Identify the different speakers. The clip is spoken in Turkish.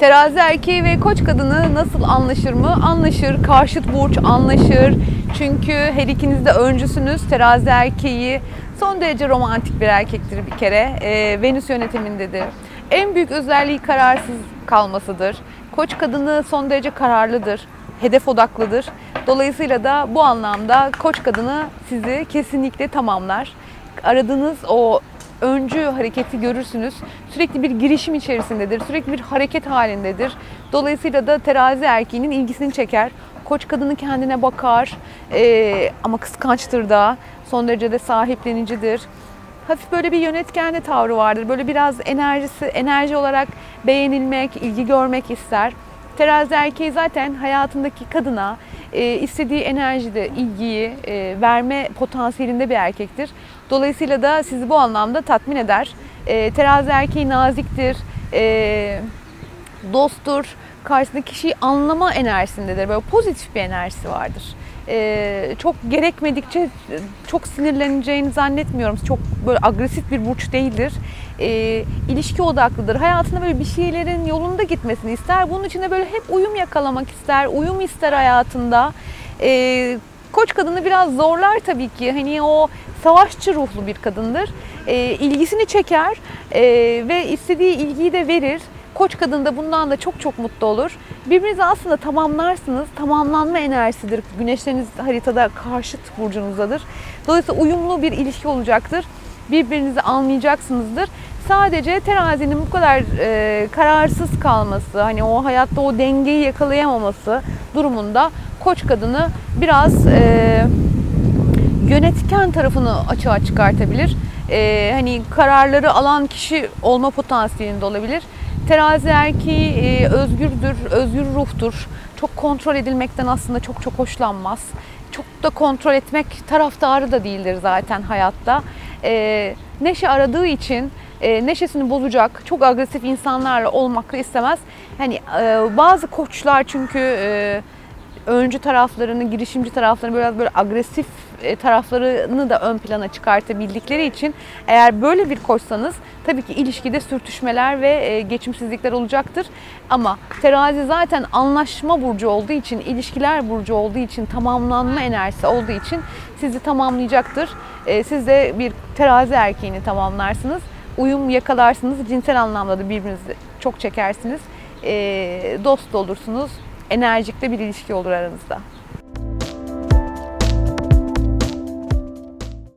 Speaker 1: Terazi erkeği ve koç kadını nasıl anlaşır mı? Anlaşır. Karşıt burç anlaşır. Çünkü her ikiniz de öncüsünüz. Terazi erkeği son derece romantik bir erkektir bir kere. Ee, Venüs yönetimindedir. En büyük özelliği kararsız kalmasıdır. Koç kadını son derece kararlıdır. Hedef odaklıdır. Dolayısıyla da bu anlamda koç kadını sizi kesinlikle tamamlar. Aradığınız o öncü hareketi görürsünüz. Sürekli bir girişim içerisindedir. Sürekli bir hareket halindedir. Dolayısıyla da terazi erkeğinin ilgisini çeker. Koç kadını kendine bakar Ee, ama kıskançtır da. Son derece de sahiplenicidir. Hafif böyle bir yönetkenli tavrı vardır. Böyle biraz enerjisi, enerji olarak beğenilmek, ilgi görmek ister. Terazi erkeği zaten hayatındaki kadına e, istediği enerjide, ilgiyi e, verme potansiyelinde bir erkektir. Dolayısıyla da sizi bu anlamda tatmin eder. E, terazi erkeği naziktir, e, dosttur, karşısındaki kişiyi anlama enerjisindedir. Böyle pozitif bir enerjisi vardır. E, çok gerekmedikçe çok sinirleneceğini zannetmiyorum. Çok böyle agresif bir burç değildir. E, ilişki odaklıdır. Hayatında böyle bir şeylerin yolunda gitmesini ister. Bunun için de böyle hep uyum yakalamak ister. Uyum ister hayatında. E, koç kadını biraz zorlar tabii ki. Hani o savaşçı ruhlu bir kadındır. E, ilgisini çeker e, ve istediği ilgiyi de verir. Koç kadın da bundan da çok çok mutlu olur. Birbirinizi aslında tamamlarsınız. Tamamlanma enerjisidir. Güneşleriniz haritada karşıt burcunuzdadır. Dolayısıyla uyumlu bir ilişki olacaktır. Birbirinizi anlayacaksınızdır. Sadece terazinin bu kadar e, kararsız kalması, hani o hayatta o dengeyi yakalayamaması durumunda koç kadını biraz e, yönetken tarafını açığa çıkartabilir. Ee, hani kararları alan kişi olma potansiyelinde olabilir. Terazi erkeği e, özgürdür, özgür ruhtur. Çok kontrol edilmekten aslında çok çok hoşlanmaz. Çok da kontrol etmek taraftarı da değildir zaten hayatta. Ee, neşe aradığı için e, neşesini bozacak çok agresif insanlarla olmak istemez. Hani e, bazı koçlar çünkü e, öncü taraflarını, girişimci taraflarını biraz böyle agresif e, taraflarını da ön plana çıkartabildikleri için eğer böyle bir koçsanız tabii ki ilişkide sürtüşmeler ve e, geçimsizlikler olacaktır. Ama terazi zaten anlaşma burcu olduğu için, ilişkiler burcu olduğu için, tamamlanma enerjisi olduğu için sizi tamamlayacaktır. E, Siz de bir terazi erkeğini tamamlarsınız. Uyum yakalarsınız. Cinsel anlamda da birbirinizi çok çekersiniz. Dost olursunuz enerjik de bir ilişki olur aranızda.